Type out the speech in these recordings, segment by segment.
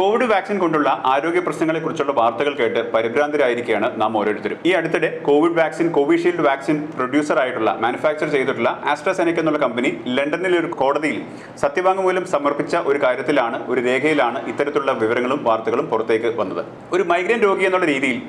Covid vaccine കൊണ്ടുള്ള ആരോഗ്യ പ്രശ്നങ്ങളെക്കുറിച്ചുള്ള വാർത്തകൾ കേട്ട് പരിഭ്രാന്തരായിരിക്കുകയാണ് നാം ഓരോരുത്തരും. ഈ അടുത്തിടെ Covid vaccine Covishield vaccine producer ആയിട്ടുള്ള മാനുഫാക്ചർ ചെയ്തിട്ടുള്ള ആസ്ട്രസെനിക് എന്നുള്ള കമ്പനി ലണ്ടനിലെ ഒരു കോടതിയിൽ സത്യവാങ്മൂലം സമർപ്പിച്ച ഒരു കാര്യത്തിലാണ് ഒരു രേഖയിലാണ് ഇത്തരത്തിലുള്ള വിവരങ്ങളും വാർത്തകളും പുറത്തേക്ക് വന്നത്. ഒരു മൈഗ്രൈൻ രോഗി എന്നുള്ള രീതിയിൽ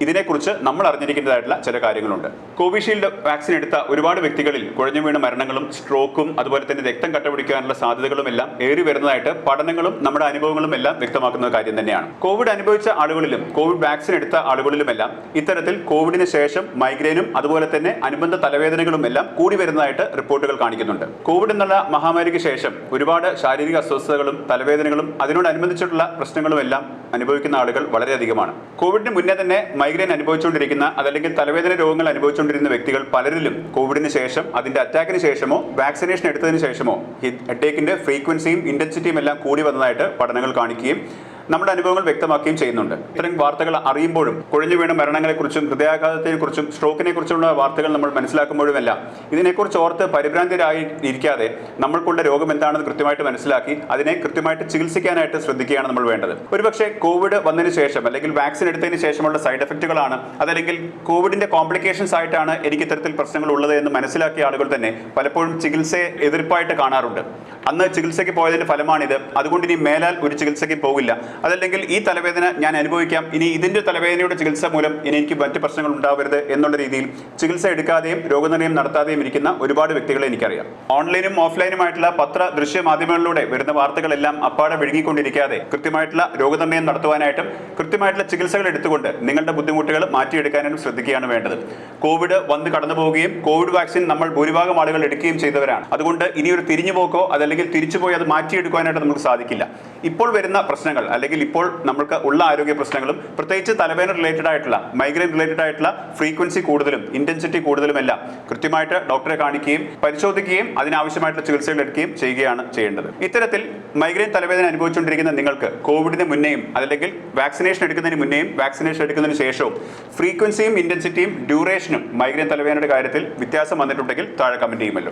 ഇതിനെക്കുറിച്ച് നമ്മൾ അറിഞ്ഞിരിക്കേണ്ടതായിട്ടുള്ള ചില കാര്യങ്ങളുണ്ട്. കോവിഷീൽഡ് വാക്സിൻ എടുത്ത ഒരുപാട് വ്യക്തികളിൽ കുഴഞ്ഞു വീണ മരണങ്ങളും സ്ട്രോക്കും അതുപോലെ തന്നെ രക്തം കട്ടപിടിക്കാനുള്ള സാധ്യതകളും എല്ലാം ഏറി വരുന്നതായിട്ട് പഠനങ്ങളും നമ്മുടെ അനുഭവങ്ങളും എല്ലാം വ്യക്തമാക്കുന്ന കാര്യം തന്നെയാണ്. കോവിഡ് അനുഭവിച്ച ആളുകളിലും കോവിഡ് വാക്സിൻ എടുത്ത ആളുകളിലുമെല്ലാം ഇത്തരത്തിൽ കോവിഡിന് ശേഷം മൈഗ്രെയിനും അതുപോലെ തന്നെ അനുബന്ധ തലവേദനകളും എല്ലാം കൂടി വരുന്നതായിട്ട് റിപ്പോർട്ടുകൾ കാണിക്കുന്നുണ്ട്. കോവിഡ് എന്നുള്ള മഹാമാരിക്ക് ശേഷം ഒരുപാട് ശാരീരിക അസ്വസ്ഥതകളും തലവേദനകളും അതിനോടനുബന്ധിച്ചിട്ടുള്ള പ്രശ്നങ്ങളും എല്ലാം അനുഭവിക്കുന്ന ആളുകൾ വളരെയധികമാണ്. കോവിഡിന് മുന്നേ തന്നെ മൈഗ്രെയിൻ അനുഭവിച്ചുകൊണ്ടിരിക്കുന്ന അതല്ലെങ്കിൽ തലവേദന രോഗങ്ങൾ അനുഭവിച്ചുകൊണ്ടിരുന്ന വ്യക്തികൾ പലരിലും കോവിഡിന് ശേഷം അതിന്റെ അറ്റാക്കിന് ശേഷമോ വാക്സിനേഷൻ എടുത്തതിന് ശേഷമോ ഹെഡേക്കിന്റെ ഫ്രീക്വൻസിയും ഇന്റൻസിറ്റിയും എല്ലാം കൂടി വന്നതായിട്ട് പഠനങ്ങൾ കാണിക്കുകയും നമ്മുടെ അനുഭവങ്ങൾ വ്യക്തമാക്കുകയും ചെയ്യുന്നുണ്ട്. ഇത്തരം വാർത്തകൾ അറിയുമ്പോഴും കുഴഞ്ഞു വീണ മരണങ്ങളെക്കുറിച്ചും ഹൃദയാഘാതത്തെക്കുറിച്ചും സ്ട്രോക്കിനെ കുറിച്ചുള്ള വാർത്തകൾ നമ്മൾ മനസ്സിലാക്കുമ്പോഴുമെല്ലാം ഇതിനെക്കുറിച്ച് ഓർത്ത് പരിഭ്രാന്തരായി ഇരിക്കാതെ നമ്മൾക്കുള്ള രോഗം എന്താണെന്ന് കൃത്യമായിട്ട് മനസ്സിലാക്കി അതിനെ കൃത്യമായിട്ട് ചികിത്സിക്കാനായിട്ട് ശ്രദ്ധിക്കുകയാണ് നമ്മൾ വേണ്ടത്. ഒരുപക്ഷെ കോവിഡ് വന്നതിന് ശേഷം അല്ലെങ്കിൽ വാക്സിൻ എടുത്തതിന് ശേഷമുള്ള സൈഡ് എഫക്റ്റുകളാണ് അതല്ലെങ്കിൽ കോവിഡിന്റെ കോംപ്ലിക്കേഷൻസ് ആയിട്ടാണ് എനിക്ക് ഇത്തരത്തിൽ പ്രശ്നങ്ങൾ ഉള്ളത് എന്ന് മനസ്സിലാക്കിയ ആളുകൾ തന്നെ പലപ്പോഴും ചികിത്സയെ എതിർപ്പായിട്ട് കാണാറുണ്ട്. അന്ന് ചികിത്സയ്ക്ക് പോയതിന്റെ ഫലമാണിത്. അതുകൊണ്ട് ഇനി മേലാൽ ഒരു ചികിത്സയ്ക്ക് പോകില്ല. അതല്ലെങ്കിൽ ഈ തലവേദന ഞാൻ അനുഭവിക്കാം. ഇനി ഇതിന്റെ തലവേദനയുടെ ചികിത്സ മൂലം ഇനി എനിക്ക് മറ്റ് പ്രശ്നങ്ങൾ ഉണ്ടാവരുത് എന്നുള്ള രീതിയിൽ ചികിത്സ എടുക്കാതെയും രോഗനിർണയം നടത്താതെയും ഇരിക്കുന്ന ഒരുപാട് വ്യക്തികളെ എനിക്കറിയാം. ഓൺലൈനും ഓഫ്ലൈനുമായിട്ടുള്ള പത്ര ദൃശ്യ മാധ്യമങ്ങളിലൂടെ വരുന്ന വാർത്തകളെല്ലാം അപ്പാടെ വിഴുങ്ങിക്കൊണ്ടിരിക്കാതെ കൃത്യമായിട്ടുള്ള രോഗനിർണയം നടത്തുവാനായിട്ടും കൃത്യമായിട്ടുള്ള ചികിത്സകൾ എടുത്തുകൊണ്ട് നിങ്ങളുടെ ബുദ്ധിമുട്ടുകൾ മാറ്റിയെടുക്കാനും ശ്രദ്ധിക്കുകയാണ് വേണ്ടത്. കോവിഡ് വന്ന് കടന്നു പോവുകയും കോവിഡ് വാക്സിൻ നമ്മൾ ഭൂരിഭാഗം ആളുകൾ എടുക്കുകയും ചെയ്തവരാണ്. അതുകൊണ്ട് ഇനിയൊരു തിരിഞ്ഞുപോക്കോ അതല്ലെങ്കിൽ തിരിച്ചുപോയി അത് മാറ്റിയെടുക്കുവാനായിട്ട് നമുക്ക് സാധിക്കില്ല. ഇപ്പോൾ വരുന്ന പ്രശ്നങ്ങൾ അല്ലെങ്കിൽ ഇപ്പോൾ നമുക്ക് ഉള്ള ആരോഗ്യ പ്രശ്നങ്ങളും പ്രത്യേകിച്ച് തലവേദന റിലേറ്റഡ് ആയിട്ടുള്ള മൈഗ്രെയിൻ റിലേറ്റഡ് ആയിട്ടുള്ള ഫ്രീക്വൻസി കൂടുതലും ഇന്റൻസിറ്റി കൂടുതലും എല്ലാം കൃത്യമായിട്ട് ഡോക്ടറെ കാണിക്കുകയും പരിശോധിക്കുകയും അതിനാവശ്യമായിട്ടുള്ള ചികിത്സകൾ എടുക്കുകയും ചെയ്യുകയാണ് ചെയ്യേണ്ടത്. ഇത്തരത്തിൽ മൈഗ്രെയിൻ തലവേദന അനുഭവിച്ചുകൊണ്ടിരിക്കുന്ന നിങ്ങൾക്ക് കോവിഡിന് മുന്നേയും അല്ലെങ്കിൽ വാക്സിനേഷൻ എടുക്കുന്നതിന് മുന്നേയും വാക്സിനേഷൻ എടുക്കുന്നതിന് ശേഷവും ഫ്രീക്വൻസിയും ഇന്റൻസിറ്റിയും ഡ്യൂറേഷനും മൈഗ്രെയിൻ തലവേദനയുടെ കാര്യത്തിൽ വ്യത്യാസം വന്നിട്ടുണ്ടെങ്കിൽ താഴെ കമന്റ് ചെയ്യുമല്ലോ.